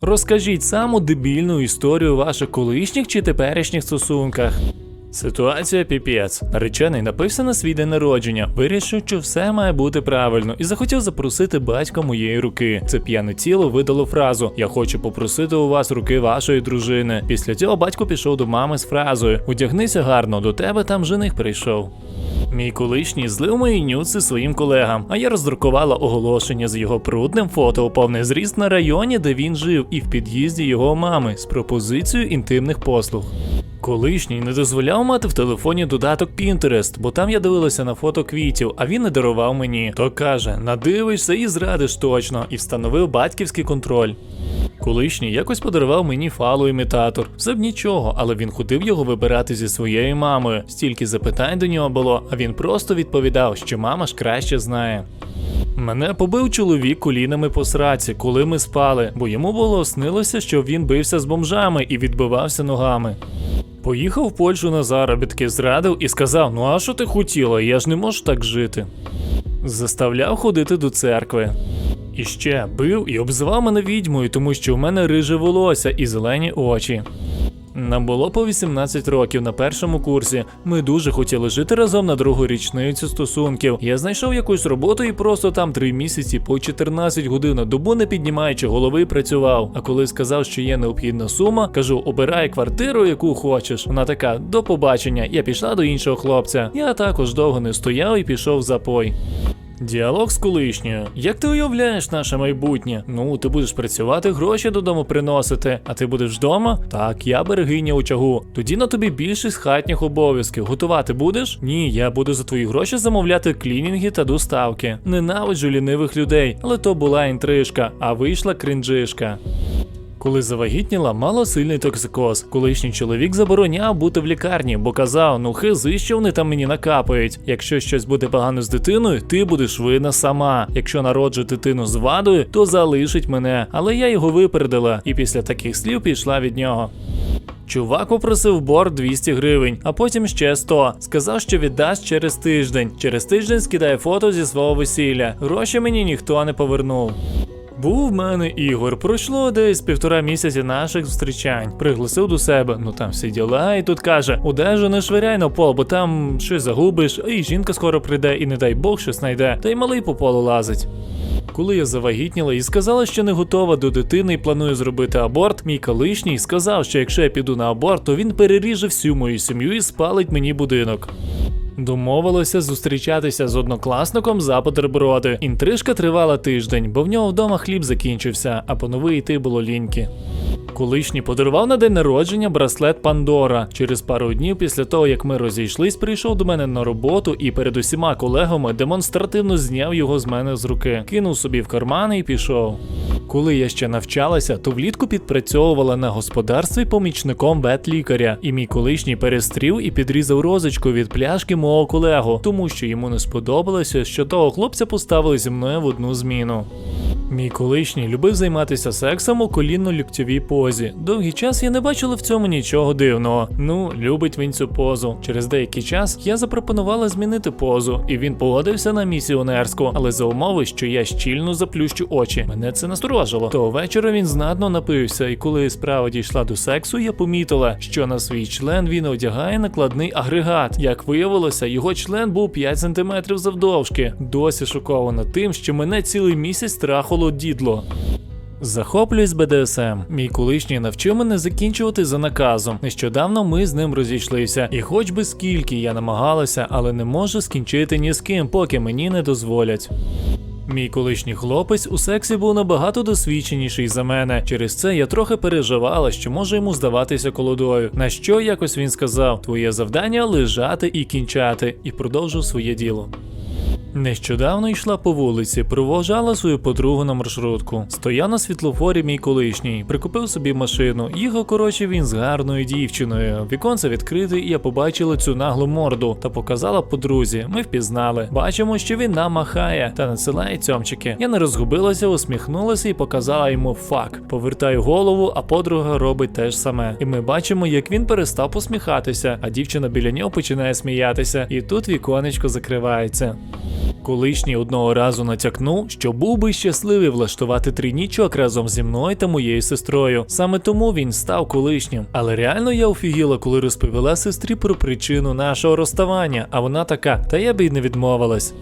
Розкажіть саму дебільну історію ваших колишніх чи теперішніх стосунках. Ситуація піпець. Наречений напився на свій день народження, вирішив, що все має бути правильно, і захотів запросити батька моєї руки. Це п'яне тіло видало фразу: Я хочу попросити у вас руки вашої дружини. Після цього батько пішов до мами з фразою: Одягнися гарно, до тебе там жених прийшов. Мій колишній злив мої нюци своїм колегам, а я роздрукувала оголошення з його прудним фото у повний зріст на районі, де він жив, і в під'їзді його мами з пропозицією інтимних послуг. Колишній не дозволяв мати в телефоні додаток Pinterest, бо там я дивилася на фото квітів, а він не дарував мені. То каже: надивишся і зрадиш точно, і встановив батьківський контроль. Колишній якось подарував мені фалоімітатор. Все б нічого, але він ходив його вибирати зі своєю мамою. Стільки запитань до нього було, а він просто відповідав, що мама ж краще знає. Мене побив чоловік колінами по сраці, коли ми спали, бо йому було снилося, що він бився з бомжами і відбивався ногами. Поїхав в Польщу на заробітки, зрадив і сказав: Ну а що ти хотіла? Я ж не можу так жити. Заставляв ходити до церкви. І ще бив і обзивав мене відьмою, тому що в мене риже волосся і зелені очі. Нам було по 18 років на першому курсі. Ми дуже хотіли жити разом на другу річницю стосунків. Я знайшов якусь роботу і просто там три місяці по 14 годин на добу не піднімаючи голови працював. А коли сказав, що є необхідна сума, кажу: обирай квартиру, яку хочеш. Вона така: до побачення. Я пішла до іншого хлопця. Я також довго не стояв і пішов запой. Діалог з колишньою. Як ти уявляєш наше майбутнє? Ну, ти будеш працювати, гроші додому приносити, а ти будеш вдома? Так, я берегиня очагу. Тоді на тобі більшість хатніх обов'язків. Готувати будеш? Ні, я буду за твої гроші замовляти клінінги та доставки. Ненавиджу лінивих людей, але то була інтрижка, а вийшла крінжишка. Коли завагітніла, мала сильний токсикоз. Колишній чоловік забороняв бути в лікарні, бо казав: ну хизи, що вони там мені накапають. Якщо щось буде погано з дитиною, ти будеш винна сама. Якщо народжу дитину з вадою, то залишить мене. Але я його випередила, і після таких слів пішла від нього. Чувак попросив борг 200 гривень, а потім ще 100. Сказав, що віддасть через тиждень. Через тиждень скидає фото зі свого весілля. Гроші мені ніхто не повернув. Був в мене Ігор. Пройшло десь півтора місяці наших зустрічань. Пригласив до себе. Ну там всі діла, і тут каже: одежу не швиряй на пол, бо там щось загубиш, і жінка скоро прийде, і не дай Бог щось знайде, та й малий по полу лазить. Коли я завагітніла і сказала, що не готова до дитини і планую зробити аборт, мій колишній сказав, що якщо я піду на аборт, то він переріже всю мою сім'ю і спалить мені будинок. Домовилося зустрічатися з однокласником за бутерброди. Інтрижка тривала тиждень, бо в нього вдома хліб закінчився, а по новий йти було ліньки. Колишній подарував на день народження браслет Пандора. Через пару днів після того, як ми розійшлись, прийшов до мене на роботу і перед усіма колегами демонстративно зняв його з мене з руки, кинув собі в карман і пішов. Коли я ще навчалася, то влітку підпрацьовувала на господарстві помічником ветлікаря, і мій колишній перестрів і підрізав розочку від пляшки мого колегу, тому що йому не сподобалося, що того хлопця поставили зі мною в одну зміну. Мій колишній любив займатися сексом у колінно-ліктьовій позі. Довгий час я не бачила в цьому нічого дивного. Ну, любить він цю позу. Через деякий час я запропонувала змінити позу, і він погодився на місіонерську, але за умови, що я щільно заплющу очі. Мене це насторожило. Того вечора він знатно напився, і коли справа дійшла до сексу, я помітила, що на свій член він одягає накладний агрегат. Як виявилося, його член був 5 см завдовжки. Досі шокована тим, що мене цілий місяць трахало дідло. Захоплююсь БДСМ. Мій колишній навчив мене закінчувати за наказом. Нещодавно ми з ним розійшлися, і хоч би скільки я намагалася, але не можу скінчити ні з ким, поки мені не дозволять. Мій колишній хлопець у сексі був набагато досвідченіший за мене. Через це я трохи переживала, що може йому здаватися колодою. На що якось він сказав: Твоє завдання лежати і кінчати, і продовжив своє діло. Нещодавно йшла по вулиці, провожала свою подругу на маршрутку. Стояв на світлофорі мій колишній, прикупив собі машину. Їхав, коротше, він з гарною дівчиною. Віконце відкрите, і я побачила цю наглу морду та показала подрузі. Ми впізнали. Бачимо, що він нам махає та надсилає цьомчики. Я не розгубилася, усміхнулася і показала йому фак. Повертаю голову, а подруга робить те ж саме. І ми бачимо, як він перестав посміхатися, а дівчина біля нього починає сміятися. І тут віконечко закривається. Колишній одного разу натякнув, що був би щасливий влаштувати трійнічок разом зі мною та моєю сестрою. Саме тому він став колишнім. Але реально я офігіла, коли розповіла сестрі про причину нашого розставання, а вона така, та я б і не відмовилась.